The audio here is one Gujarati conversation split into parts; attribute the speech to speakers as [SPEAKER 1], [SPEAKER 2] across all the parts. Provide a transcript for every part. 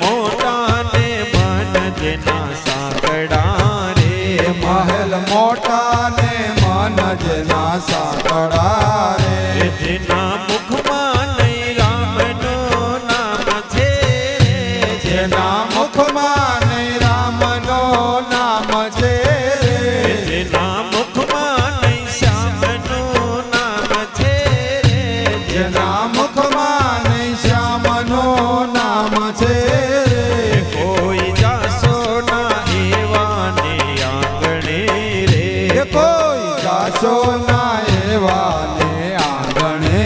[SPEAKER 1] મોટા ને મન
[SPEAKER 2] જેના સા નામ છે. કોઈ જાસો ના એવાને આંગણે રે.
[SPEAKER 1] કોઈ જાસો ના એવાને આંગણે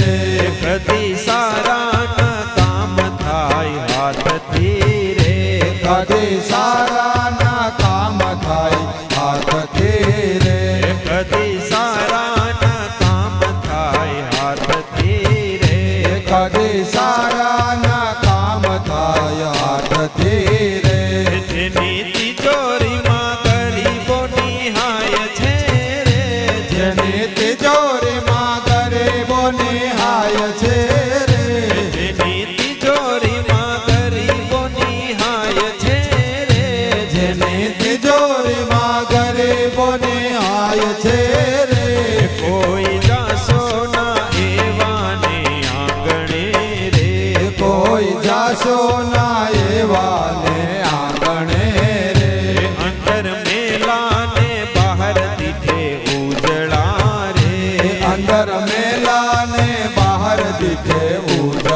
[SPEAKER 1] રે.
[SPEAKER 2] કદી સારા ના કામ થાય હાથથી રે.
[SPEAKER 1] કદી સારા ના કામ થાય હાથથી રે.
[SPEAKER 2] કદી સારા ના કામ થાય હાથથી છે રે? કોઈ જાસો ના એવાને આંગણે રે.
[SPEAKER 1] કોઈ જાસો ના એવાને આંગણે રે?
[SPEAKER 2] અંદર મેલાને બહાર દીઠે ઉજળા રે.
[SPEAKER 1] અંદર મેલા ને બહાર દીઠે ઉજળા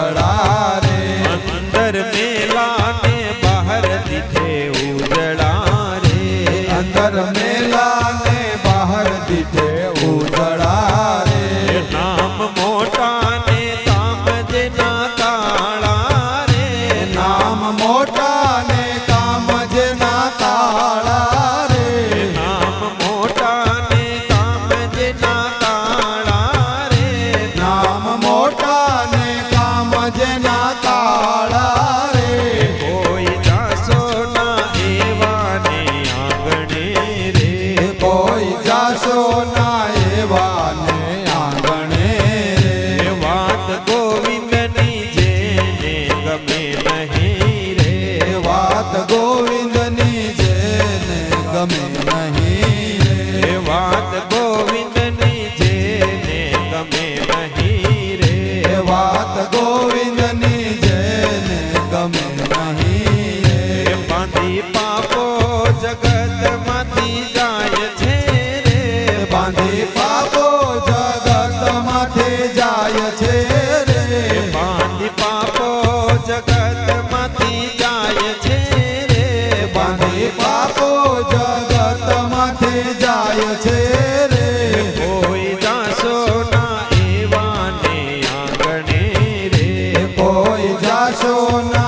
[SPEAKER 2] ગમે નહીં રે એ વાત ગોવિંદની જેને ગમે નહીં રે
[SPEAKER 1] એ વાત ગોવિંદની જેને ગમે નહીં
[SPEAKER 2] એ
[SPEAKER 1] રે
[SPEAKER 2] બાંધી પાપો જગતમાંથી જાય છે રે
[SPEAKER 1] બાંધી પાપો જગતમાંથી જાય છે રે
[SPEAKER 2] બાંધી પાપો જગતમાંથી જાય છે રે
[SPEAKER 1] બાંધી પાપો
[SPEAKER 2] એવાને